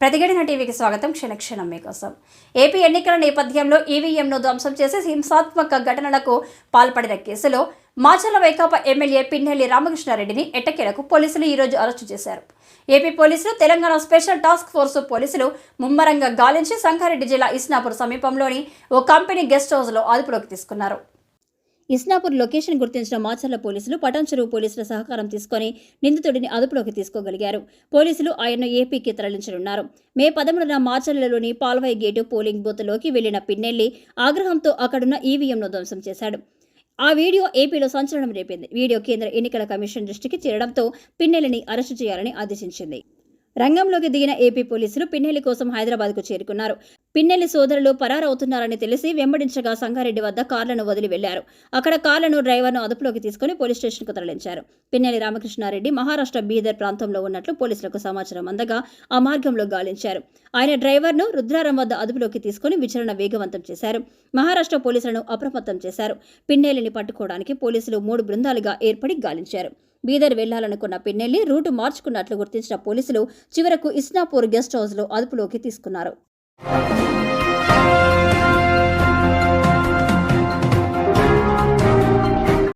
ప్రతిఘటన టీవీకి స్వాగతం. క్షణక్షణం మీకోసం. ఏపీ ఎన్నికల నేపథ్యంలో ఈవీఎంను ధ్వంసం చేసి హింసాత్మక ఘటనలకు పాల్పడిన కేసులో మాచర్ల వైకాపా ఎమ్మెల్యే పిన్నెల్లి రామకృష్ణారెడ్డిని ఎట్టకేలకు పోలీసులు ఈరోజు అరెస్టు చేశారు. ఏపీ పోలీసులు తెలంగాణ స్పెషల్ టాస్క్ ఫోర్స్ పోలీసులు ముమ్మరంగా గాలించి సంగారెడ్డి జిల్లా ఇస్నాపూర్ సమీపంలోని ఓ కంపెనీ గెస్ట్ హౌస్లో అదుపులోకి తీసుకున్నారు. ఇస్నాపూర్ లొకేషన్ గుర్తించిన మాచర్ల పోలీసులు పటాన్చెరువు పోలీసుల సహకారం తీసుకొని నిందితుడిని అదుపులోకి తీసుకోగలిగారు. పోలీసులు ఆయన్ను ఏపీకి తరలించనున్నారు. మే పదమూడున మాచర్లలోని పాల్వాయి గేటు పోలింగ్ బూత్లోకి వెళ్ళిన పిన్నెల్లి ఆగ్రహంతో అక్కడున్న ఈవీఎంను ధ్వంసం చేశాడు. ఆ వీడియో ఏపీలో సంచలనం రేపింది. వీడియో కేంద్ర ఎన్నికల కమిషన్ దృష్టికి చేరడంతో పిన్నెల్లిని అరెస్టు చేయాలని ఆదేశించింది. రంగంలోకి దిగిన ఏపీ పోలీసులు పిన్నెల్లి కోసం హైదరాబాద్కు చేరుకున్నారు. పిన్నెల్లి సోదరులు పరారవుతున్నారని తెలిసి వెంబడించగా సంగారెడ్డి వద్ద కార్లను వదిలి వెళ్ళారు. అక్కడ కార్లను డ్రైవర్ను అదుపులోకి తీసుకుని పోలీస్ స్టేషన్కు తరలించారు. పిన్నెల్లి రామకృష్ణారెడ్డి మహారాష్ట్ర బీదర్ ప్రాంతంలో ఉన్నట్లు పోలీసులకు సమాచారం అందగా ఆ మార్గంలో గాలించారు. ఆయన డ్రైవర్ను రుద్రారం వద్ద అదుపులోకి తీసుకుని విచారణ వేగవంతం చేశారు. మహారాష్ట్ర పోలీసులను అప్రమత్తం చేశారు. పిన్నెల్లిని పట్టుకోవడానికి పోలీసులు మూడు బృందాలుగా ఏర్పడి గాలించారు. బీదర్ వెళ్ళాలనుకున్న పిన్నెల్లి రూటు మార్చుకున్నట్లు గుర్తించిన పోలీసులు చివరకు ఇస్నాపూర్ గెస్ట్ హౌస్లో అదుపులోకి తీసుకున్నారు.